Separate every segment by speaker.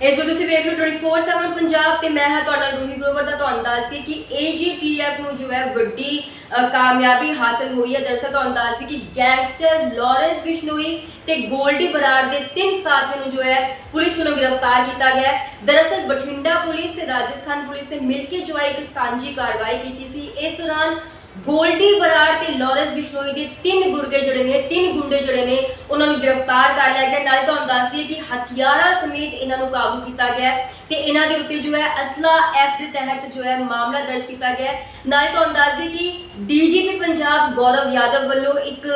Speaker 1: ਇਸ ਵੇਲੇ ਤੁਸੀਂ ਵੇਖ ਰਹੇ ਹੋ 24/7 ਪੰਜਾਬ ਤੇ ਮੈਂ ਹਾਂ ਤੁਹਾਡਾ ਰੂਹੀ ਗਰੋਵਰ ਦਾ ਤੁਹਾਨੂੰ ਦੱਸਦੀ ਕਿ AGTF ਨੂੰ ਜੋ ਹੈ ਵੱਡੀ ਕਾਮਯਾਬੀ ਹਾਸਲ ਹੋਈ ਹੈ। ਦਰਅਸਲ ਤੁਹਾਨੂੰ ਦੱਸਦੀ ਕਿ ਗੈਂਗਸਟਰ ਲਾਰੈਂਸ ਬਿਸ਼ਨੋਈ ਤੇ ਗੋਲਡੀ ਬਰਾੜ ਦੇ ਤਿੰਨ ਸਾਥੀਆਂ ਨੂੰ ਜੋ ਹੈ ਪੁਲਿਸ ਵੱਲੋਂ ਗ੍ਰਿਫਤਾਰ ਕੀਤਾ ਗਿਆ ਹੈ। ਦਰਅਸਲ ਬਠਿੰਡਾ ਪੁਲਿਸ ਤੇ ਰਾਜਸਥਾਨ ਪੁਲਿਸ ਨੇ ਮਿਲ ਕੇ ਜੋ ਹੈ ਇੱਕ ਸਾਂਝੀ ਕਾਰਵਾਈ ਕੀਤੀ ਸੀ। ਇਸ ਦੌਰਾਨ ਗੋਲਡੀ ਬਰਾੜ ਤੇ ਲਾਰੈਂਸ ਬਿਸ਼ਨੋਈ ਦੇ ਤਿੰਨ ਗੁਰਗੇ ਜਿਹੜੇ ਨੇ, ਤਿੰਨ ਗੁੰਡੇ ਜਿਹੜੇ ਨੇ, ਉਹਨਾਂ ਨੂੰ ਗ੍ਰਿਫਤਾਰ ਕਰ ਲਿਆ ਗਿਆ। ਨਾਲੇ ਤੁਹਾਨੂੰ ਦੱਸ ਦਈਏ ਕਿ ਹਥਿਆਰਾਂ ਸਮੇਤ ਇਹਨਾਂ ਨੂੰ ਕਾਬੂ ਕੀਤਾ ਗਿਆ ਹੈ ਤੇ ਇਹਨਾਂ ਦੇ ਉੱਤੇ ਜੋ ਹੈ ਅਸਲਾ ਐਕਟ ਦੇ ਤਹਿਤ ਜੋ ਹੈ ਮਾਮਲਾ ਦਰਜ ਕੀਤਾ ਗਿਆ ਹੈ। ਨਾਲੇ ਤੁਹਾਨੂੰ ਦੱਸ ਦਈਏ ਕਿ ਡੀਜੀਪੀ ਪੰਜਾਬ ਗੌਰਵ ਯਾਦਵ ਵੱਲੋਂ ਇੱਕ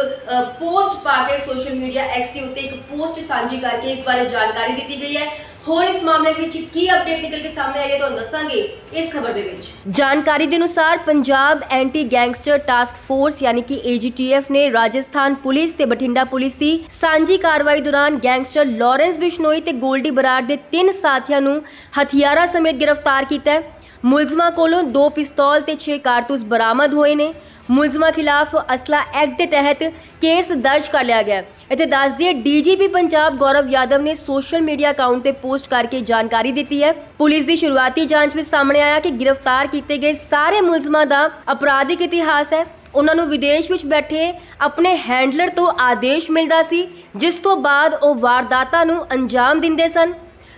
Speaker 1: ਪੋਸਟ ਪਾ ਕੇ ਸੋਸ਼ਲ ਮੀਡੀਆ ਐਕਸ ਦੇ ਉੱਤੇ ਇੱਕ ਪੋਸਟ ਸਾਂਝੀ ਕਰਕੇ ਇਸ ਬਾਰੇ ਜਾਣਕਾਰੀ ਦਿੱਤੀ ਗਈ ਹੈ। ਹੋਰ ਇਸ ਮਾਮਲੇ ਵਿੱਚ ਕੀ ਅਪਡੇਟ ਨਿਕਲ ਕੇ ਸਾਹਮਣੇ ਆਈ ਹੈ ਤੁਹਾਨੂੰ ਦੱਸਾਂਗੇ ਇਸ ਖਬਰ ਦੇ ਵਿੱਚ। ਜਾਣਕਾਰੀ ਦੇ ਅਨੁਸਾਰ Punjab anti gangster task force ਯਾਨੀ ਕਿ AGTF ਨੇ ਰਾਜਸਥਾਨ ਪੁਲਿਸ ਤੇ ਬਠਿੰਡਾ ਪੁਲਿਸ ਦੀ ਸਾਂਝੀ ਕਾਰਵਾਈ ਦੌਰਾਨ ਗੈਂਗਸਟਰ ਲਾਰੈਂਸ ਬਿਸ਼ਨੋਈ ਤੇ ਗੋਲਡੀ ਬਰਾੜ ਦੇ ਤਿੰਨ ਸਾਥੀਆਂ ਨੂੰ ਹਥਿਆਰਾਂ ਸਮੇਤ ਗ੍ਰਿਫਤਾਰ ਕੀਤਾ ਹੈ। ਮੁਲਜ਼ਮਾਂ ਕੋਲੋਂ ਦੋ ਪਿਸਤੌਲ ਤੇ 6 ਕਾਰਤੂਸ ਬਰਾਮਦ ਹੋਏ ਨੇ। ਮੁਲਜ਼ਮਾਂ ਖਿਲਾਫ ਅਸਲਾ ਐਕਟ ਦੇ ਤਹਿਤ ਕੇਸ ਦਰਜ ਕਰ ਲਿਆ ਗਿਆ ਹੈ। ਇੱਥੇ ਦੱਸ ਦਈਏ, ਡੀਜੀਪੀ ਪੰਜਾਬ ਗੌਰਵ ਯਾਦਵ ਨੇ ਸੋਸ਼ਲ ਮੀਡੀਆ ਅਕਾਊਂਟ ਤੇ ਪੋਸਟ ਕਰਕੇ ਜਾਣਕਾਰੀ ਦਿੱਤੀ ਹੈ। ਪੁਲਿਸ ਦੀ ਸ਼ੁਰੂਆਤੀ ਜਾਂਚ ਵਿੱਚ ਸਾਹਮਣੇ ਆਇਆ ਕਿ ਗ੍ਰਿਫਤਾਰ ਕੀਤੇ ਗਏ ਸਾਰੇ ਮੁਲਜ਼ਮਾਂ ਦਾ ਅਪਰਾਧਿਕ ਇਤਿਹਾਸ ਹੈ। ਉਹਨਾਂ ਨੂੰ ਵਿਦੇਸ਼ ਵਿੱਚ ਬੈਠੇ ਆਪਣੇ ਹੈਂਡਲਰ ਤੋਂ ਆਦੇਸ਼ ਮਿਲਦਾ ਸੀ, ਜਿਸ ਤੋਂ ਬਾਅਦ ਉਹ ਵਾਰਦਾਤਾਂ ਨੂੰ ਅੰਜਾਮ ਦਿੰਦੇ ਸਨ।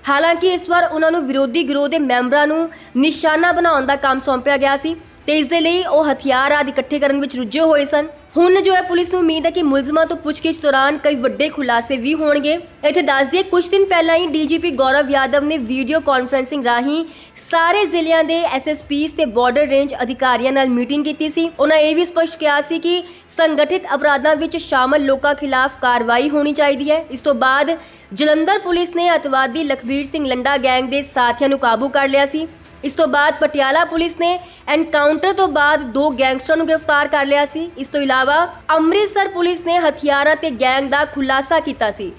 Speaker 1: ਹਾਲਾਂਕਿ ਇਸ ਵਾਰ ਉਹਨਾਂ ਨੂੰ ਵਿਰੋਧੀ ਗਿਰੋਹ ਦੇ ਮੈਂਬਰਾਂ ਨੂੰ ਨਿਸ਼ਾਨਾ ਬਣਾਉਣ ਦਾ ਕੰਮ ਸੌਂਪਿਆ ਗਿਆ ਸੀ। ਤੇ ਇਸ ਦੇ ਲਈ ਉਹ ਹਥਿਆਰ ਆਦਿ ਇਕੱਠੇ ਕਰਨ ਵਿੱਚ ਰੁੱਝੇ ਹੋਏ ਸਨ। ਹੁਣ ਜੋ ਹੈ ਪੁਲਿਸ ਨੂੰ ਉਮੀਦ ਹੈ ਕਿ ਮੁਲਜ਼ਮਾਂ ਤੋਂ ਪੁੱਛਗਿੱਛ ਦੌਰਾਨ ਕਈ ਵੱਡੇ ਖੁਲਾਸੇ ਵੀ ਹੋਣਗੇ। ਇੱਥੇ ਦੱਸ ਦਈਏ ਕੁਝ ਦਿਨ ਪਹਿਲਾਂ ਹੀ ਡੀਜੀਪੀ ਗੌਰਵ ਯਾਦਵ ਨੇ ਵੀਡੀਓ ਕਾਨਫਰੈਂਸਿੰਗ ਰਾਹੀਂ ਸਾਰੇ ਜ਼ਿਲ੍ਹਿਆਂ ਦੇ ਐਸਐਸਪੀਸ ਤੇ ਬਾਰਡਰ ਰੇਂਜ ਅਧਿਕਾਰੀਆਂ ਨਾਲ ਮੀਟਿੰਗ ਕੀਤੀ ਸੀ। ਉਹਨਾਂ ਇਹ ਵੀ ਸਪਸ਼ਟ ਕਿਹਾ ਸੀ ਕਿ ਸੰਗਠਿਤ ਅਪਰਾਧਾਂ ਵਿੱਚ ਸ਼ਾਮਲ ਲੋਕਾਂ ਖਿਲਾਫ ਕਾਰਵਾਈ ਹੋਣੀ ਚਾਹੀਦੀ ਹੈ। ਇਸ ਤੋਂ ਬਾਅਦ ਜਲੰਧਰ ਪੁਲਿਸ ਨੇ ਅਤਵਾਦੀ ਲਖਵੀਰ ਸਿੰਘ ਲੰਡਾ ਗੈਂਗ ਦੇ ਸਾਥੀਆਂ ਨੂੰ ਕਾਬੂ ਕਰ ਲਿਆ ਸੀ। ਇਸ ਤੋਂ ਬਾਅਦ ਪਟਿਆਲਾ ਪੁਲਿਸ ਨੇ ਐਨਕਾਊਂਟਰ ਤੋਂ ਬਾਅਦ ਦੋ ਗੈਂਗਸਟਰਾਂ ਨੂੰ ਗ੍ਰਿਫਤਾਰ ਕਰ ਲਿਆ ਸੀ। ਇਸ ਤੋਂ ਇਲਾਵਾ ਅੰਮ੍ਰਿਤਸਰ ਪੁਲਿਸ ਨੇ ਹਥਿਆਰਾਂ ਤੇ ਗੈਂਗ ਦਾ ਖੁਲਾਸਾ ਕੀਤਾ ਸੀ।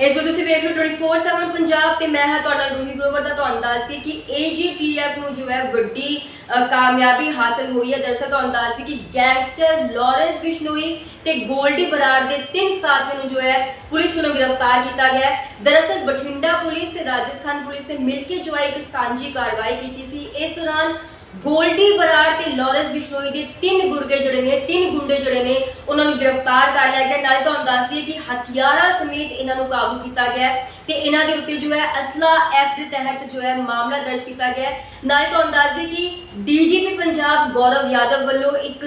Speaker 1: ਇਸ ਵੇਲੇ ਤੁਸੀਂ ਵੇਖ ਰਹੇ 24/7 ਪੰਜਾਬ ਤੇ ਮੈਂ ਹਾਂ ਤੁਹਾਡਾ ਰੂਹੀ ਗਰੋਵਰ ਦਾ ਤੁਹਾਨੂੰ ਦੱਸਦੀ ਕਿ AGTF ਨੂੰ ਜੋ ਹੈ ਵੱਡੀ ਕਾਮਯਾਬੀ ਹਾਸਲ ਹੋਈ ਹੈ। ਦਰਅਸਲ ਤੁਹਾਨੂੰ ਦੱਸਦੀ ਕਿ ਗੈਂਗਸਟਰ ਲਾਰੈਂਸ ਬਿਸ਼ਨੋਈ ਤੇ ਗੋਲਡੀ ਬਰਾੜ ਦੇ ਤਿੰਨ ਸਾਥੀਆਂ ਨੂੰ ਜੋ ਹੈ ਪੁਲਿਸ ਵੱਲੋਂ ਗ੍ਰਿਫਤਾਰ ਕੀਤਾ ਗਿਆ ਹੈ। ਦਰਅਸਲ ਬਠਿੰਡਾ ਪੁਲਿਸ ਤੇ ਰਾਜਸਥਾਨ ਪੁਲਿਸ ਨੇ ਮਿਲ ਕੇ ਜੋ ਹੈ ਇੱਕ ਸਾਂਝੀ ਕਾਰਵਾਈ ਕੀਤੀ ਸੀ। ਇਸ ਦੌਰਾਨ ਗੋਲਡੀ ਬਰਾੜ ਤੇ ਲਾਰੈਂਸ ਬਿਸ਼ਨੋਈ ਦੇ ਤਿੰਨ ਗੁਰਗੇ ਜਿਹੜੇ ਨੇ, ਤਿੰਨ ਗੁੰਡੇ ਜਿਹੜੇ ਨੇ, ਉਹਨਾਂ ਨੂੰ ਗ੍ਰਿਫਤਾਰ ਕਰ ਲਿਆ ਗਿਆ। ਨਾਲੇ ਤੁਹਾਨੂੰ ਦੱਸ ਦਈਏ ਕਿ ਹਥਿਆਰਾਂ ਸਮੇਤ ਇਹਨਾਂ ਨੂੰ ਕਾਬੂ ਕੀਤਾ ਗਿਆ ਹੈ ਤੇ ਇਹਨਾਂ ਦੇ ਉੱਤੇ ਜੋ ਹੈ ਅਸਲਾ ਐਕਟ ਦੇ ਤਹਿਤ ਜੋ ਹੈ ਮਾਮਲਾ ਦਰਜ ਕੀਤਾ ਗਿਆ ਨਾਲੇ ਤੁਹਾਨੂੰ ਦੱਸ ਦਈਏ ਕਿ ਡੀਜੀਪੀ ਪੰਜਾਬ ਗੌਰਵ ਯਾਦਵ ਵੱਲੋਂ ਇੱਕ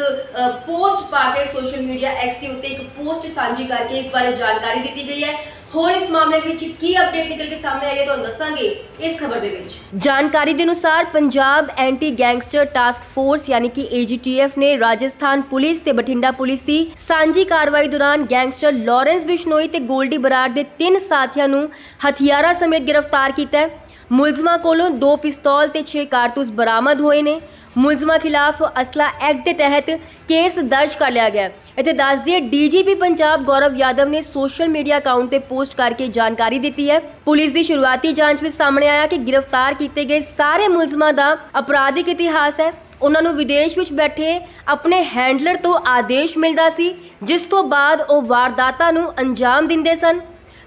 Speaker 1: ਪੋਸਟ ਪਾ ਕੇ ਸੋਸ਼ਲ ਮੀਡੀਆ ਐਕਸ ਦੇ ਉੱਤੇ ਇੱਕ ਪੋਸਟ ਸਾਂਝੀ ਕਰਕੇ ਇਸ ਬਾਰੇ ਜਾਣਕਾਰੀ ਦਿੱਤੀ ਗਈ ਹੈ। ਹੋਰ ਇਸ ਮਾਮਲੇ ਵਿੱਚ ਕੀ ਅਪਡੇਟ ਨਿਕਲ ਕੇ ਸਾਹਮਣੇ ਆਈ ਹੈ ਤੁਹਾਨੂੰ ਦੱਸਾਂਗੇ ਇਸ ਖਬਰ ਦੇ ਵਿੱਚ। ਜਾਣਕਾਰੀ ਦੇ ਅਨੁਸਾਰ Punjab anti gangster task force ਯਾਨੀ ਕਿ AGTF ਨੇ ਰਾਜਸਥਾਨ ਪੁਲਿਸ ਤੇ ਬਠਿੰਡਾ ਪੁਲਿਸ ਦੀ ਸਾਂਝੀ ਕਾਰਵਾਈ ਦੌਰਾਨ ਗੈਂਗਸਟਰ ਲਾਰੈਂਸ ਬਿਸ਼ਨੋਈ ਤੇ ਗੋਲਡੀ ਬਰਾੜ ਦੇ ਤਿੰਨ ਸਾਥੀਆਂ ਨੂੰ ਹਥਿਆਰਾਂ ਸਮੇਤ ਗ੍ਰਿਫਤਾਰ ਕੀਤਾ ਹੈ। ਮੁਲਜ਼ਮਾਂ ਕੋਲੋਂ ਦੋ ਪਿਸਤੌਲ ਤੇ 6 ਕਾਰਤੂਸ ਬਰਾਮਦ ਹੋਏ ਨੇ। ਮੁਲਜ਼ਮਾਂ ਖਿਲਾਫ ਅਸਲਾ ਐਕਟ ਦੇ ਤਹਿਤ ਕੇਸ ਦਰਜ ਕਰ ਲਿਆ ਗਿਆ ਹੈ। ਇੱਥੇ ਦੱਸ ਦਈਏ ਡੀਜੀਪੀ ਪੰਜਾਬ ਗੌਰਵ ਯਾਦਵ ਨੇ ਸੋਸ਼ਲ ਮੀਡੀਆ ਅਕਾਊਂਟ ਤੇ ਪੋਸਟ ਕਰਕੇ ਜਾਣਕਾਰੀ ਦਿੱਤੀ ਹੈ। ਪੁਲਿਸ ਦੀ ਸ਼ੁਰੂਆਤੀ ਜਾਂਚ ਵਿੱਚ ਸਾਹਮਣੇ ਆਇਆ ਕਿ ਗ੍ਰਿਫਤਾਰ ਕੀਤੇ ਗਏ ਸਾਰੇ ਮੁਲਜ਼ਮਾਂ ਦਾ ਅਪਰਾਧਿਕ ਇਤਿਹਾਸ ਹੈ। ਉਹਨਾਂ ਨੂੰ ਵਿਦੇਸ਼ ਵਿੱਚ ਬੈਠੇ ਆਪਣੇ ਹੈਂਡਲਰ ਤੋਂ ਆਦੇਸ਼ ਮਿਲਦਾ ਸੀ, ਜਿਸ ਤੋਂ ਬਾਅਦ ਉਹ ਵਾਰਦਾਤਾਂ ਨੂੰ ਅੰਜਾਮ ਦਿੰਦੇ ਸਨ।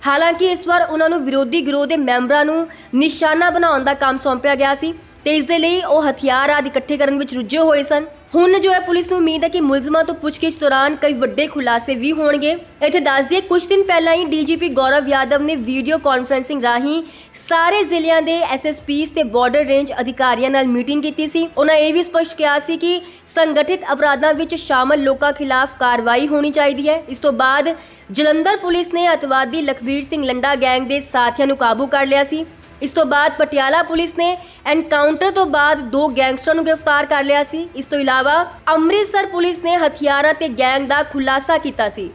Speaker 1: ਹਾਲਾਂਕਿ ਇਸ ਵਾਰ ਉਹਨਾਂ ਨੂੰ ਵਿਰੋਧੀ ਗਿਰੋਹ ਦੇ ਮੈਂਬਰਾਂ ਨੂੰ ਨਿਸ਼ਾਨਾ ਬਣਾਉਣ ਦਾ ਕੰਮ ਸੌਂਪਿਆ ਗਿਆ ਸੀ। ਤੇ ਇਸ ਦੇ ਲਈ ਉਹ ਹਥਿਆਰ ਆਦਿ ਇਕੱਠੇ ਕਰਨ ਵਿੱਚ ਰੁੱਝੇ ਹੋਏ ਸਨ। ਹੁਣ ਜੋ ਹੈ, ਪੁਲਿਸ ਨੂੰ ਉਮੀਦ ਹੈ ਕਿ ਮੁਲਜ਼ਮਾਂ ਤੋਂ ਪੁੱਛਗਿੱਛ ਦੌਰਾਨ ਕਈ ਵੱਡੇ ਖੁਲਾਸੇ ਵੀ ਹੋਣਗੇ। ਇੱਥੇ ਦੱਸ ਦਈਏ, ਕੁਝ ਦਿਨ ਪਹਿਲਾਂ ਹੀ ਡੀਜੀਪੀ ਗੌਰਵ ਯਾਦਵ ਨੇ ਵੀਡੀਓ ਕਾਨਫਰੈਂਸਿੰਗ ਰਾਹੀਂ ਸਾਰੇ ਜ਼ਿਲ੍ਹਿਆਂ ਦੇ ਐਸਐਸਪੀਸ ਤੇ ਬਾਰਡਰ ਰੇਂਜ ਅਧਿਕਾਰੀਆਂ ਨਾਲ ਮੀਟਿੰਗ ਕੀਤੀ ਸੀ। ਉਹਨਾਂ ਇਹ ਵੀ ਸਪਸ਼ਟ ਕਿਹਾ ਸੀ ਕਿ ਸੰਗਠਿਤ ਅਪਰਾਧਾਂ ਵਿੱਚ ਸ਼ਾਮਲ ਲੋਕਾਂ ਖਿਲਾਫ ਕਾਰਵਾਈ ਹੋਣੀ ਚਾਹੀਦੀ ਹੈ। ਇਸ ਤੋਂ ਬਾਅਦ ਜਲੰਧਰ ਪੁਲਿਸ ਨੇ ਅਤਵਾਦੀ ਲਖਵੀਰ ਸਿੰਘ ਲੰਡਾ ਗੈਂਗ ਦੇ ਸਾਥੀਆਂ ਨੂੰ ਕਾਬੂ ਕਰ ਲਿਆ ਸੀ। ਇਸ ਤੋਂ ਬਾਅਦ ਪਟਿਆਲਾ ਪੁਲਿਸ ਨੇ ਐਨਕਾਊਂਟਰ ਤੋਂ ਬਾਅਦ ਦੋ ਗੈਂਗਸਟਰਾਂ ਨੂੰ ਗ੍ਰਿਫਤਾਰ ਕਰ ਲਿਆ ਸੀ। ਇਸ ਤੋਂ ਇਲਾਵਾ ਅੰਮ੍ਰਿਤਸਰ ਪੁਲਿਸ ਨੇ ਹਥਿਆਰਾਂ ਤੇ ਗੈਂਗ ਦਾ ਖੁਲਾਸਾ ਕੀਤਾ ਸੀ।